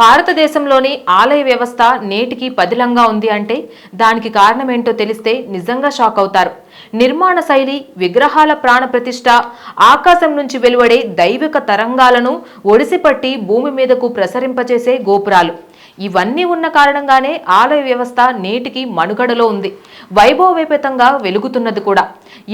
భారతదేశంలోని ఆలయ వ్యవస్థ నేటికి పదిలంగా ఉంది అంటే దానికి కారణమేంటో తెలిస్తే నిజంగా షాక్ అవుతారు. నిర్మాణ శైలి విగ్రహాల ప్రాణప్రతిష్ఠ ఆకాశం నుంచి వెలువడే దైవిక తరంగాలను ఒడిసిపట్టి భూమి మీదకు ప్రసరింపచేసే గోపురాలు. ఇవన్నీ ఉన్న కారణంగానే ఆలయ వ్యవస్థ నేటికి మనుగడలో ఉంది. వైభవోపేతంగా వెలుగుతున్నది కూడా.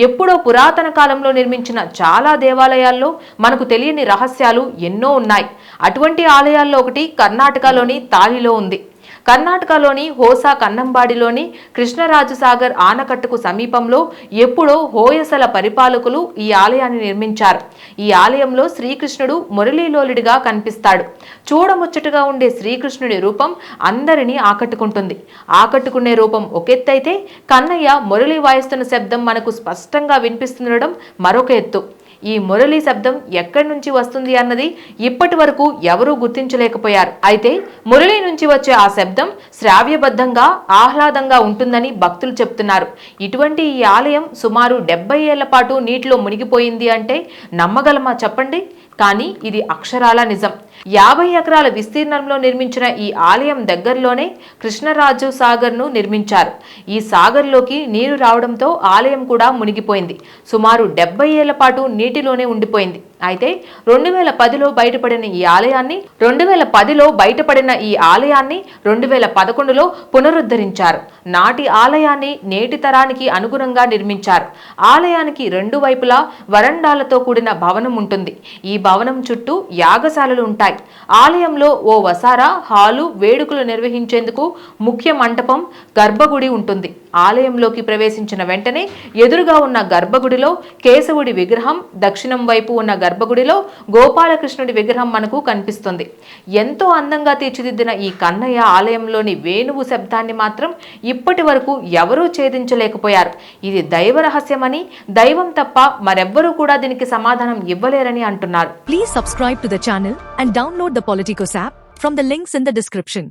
ఎప్పుడో పురాతన కాలంలో నిర్మించిన చాలా దేవాలయాల్లో మనకు తెలియని రహస్యాలు ఎన్నో ఉన్నాయి. అటువంటి ఆలయాల్లో ఒకటి కర్ణాటకలోని తాలిలో ఉంది. కర్ణాటకలోని హోసా కన్నంబాడిలోని కృష్ణరాజసాగర్ ఆనకట్టుకు సమీపంలో ఎప్పుడో హోయసల పరిపాలకులు ఈ ఆలయాన్ని నిర్మించారు. ఈ ఆలయంలో శ్రీకృష్ణుడు మురళీలోలుడిగా కనిపిస్తాడు. చూడముచ్చటగా ఉండే శ్రీకృష్ణుడి రూపం అందరినీ ఆకట్టుకుంటుంది. ఆకట్టుకునే రూపం ఒకెత్తైతే కన్నయ్య మురళి వాయిస్తున్న శబ్దం మనకు స్పష్టంగా వినిపిస్తుండడం మరొక ఎత్తు. ఈ మురళీ శబ్దం ఎక్కడి నుంచి వస్తుంది అన్నది ఇప్పటి వరకు ఎవరూ గుర్తించలేకపోయారు. అయితే మురళీ నుంచి వచ్చే ఆ శబ్దం శ్రావ్యబద్ధంగా ఆహ్లాదంగా ఉంటుందని భక్తులు చెప్తున్నారు. ఇటువంటి ఈ ఆలయం సుమారు డెబ్బై ఏళ్ళ పాటు నీటిలో మునిగిపోయింది అంటే నమ్మగలమా చెప్పండి? కానీ ఇది అక్షరాల నిజం. యాభై ఎకరాల విస్తీర్ణంలో నిర్మించిన ఈ ఆలయం దగ్గరలోనే కృష్ణరాజు సాగర్ను నిర్మించారు. ఈ సాగర్లోకి నీరు రావడంతో ఆలయం కూడా మునిగిపోయింది. సుమారు డెబ్బై ఏళ్ళ పాటు నీటిలోనే ఉండిపోయింది. అయితే రెండు వేల పదిలో బయటపడిన ఈ ఆలయాన్ని రెండు వేల పదిలో బయటపడిన ఈ ఆలయాన్ని రెండు వేల పదకొండులో పునరుద్ధరించారు. నాటి ఆలయాన్ని నేటి తరానికి అనుగుణంగా నిర్మించారు. ఆలయానికి రెండు వైపులా వరండాలతో కూడిన భవనం ఉంటుంది. ఈ భవనం చుట్టూ యాగశాలలు ఉంటాయి. ఆలయంలో ఓ వసారా హాలు వేడుకలు నిర్వహించేందుకు ముఖ్య మంటపం గర్భగుడి ఉంటుంది. ఆలయంలోకి ప్రవేశించిన వెంటనే ఎదురుగా ఉన్న గర్భగుడిలో కేశవుడి విగ్రహం దక్షిణం వైపు ఉన్న గర్భగుడిలో గోపాలకృష్ణుడి విగ్రహం మనకు కనిపిస్తుంది. ఎంతో అందంగా తీర్చిదిద్దిన ఈ కన్నయ్య ఆలయంలోని వేణువు శబ్దాన్ని మాత్రం ఇప్పటి వరకు ఎవరూ ఛేదించలేకపోయారు. ఇది దైవ రహస్యమని దైవం తప్ప మరెవ్వరూ కూడా దీనికి సమాధానం ఇవ్వలేరని అంటున్నారు. Please subscribe to the channel and download the Politicos app from the links in the description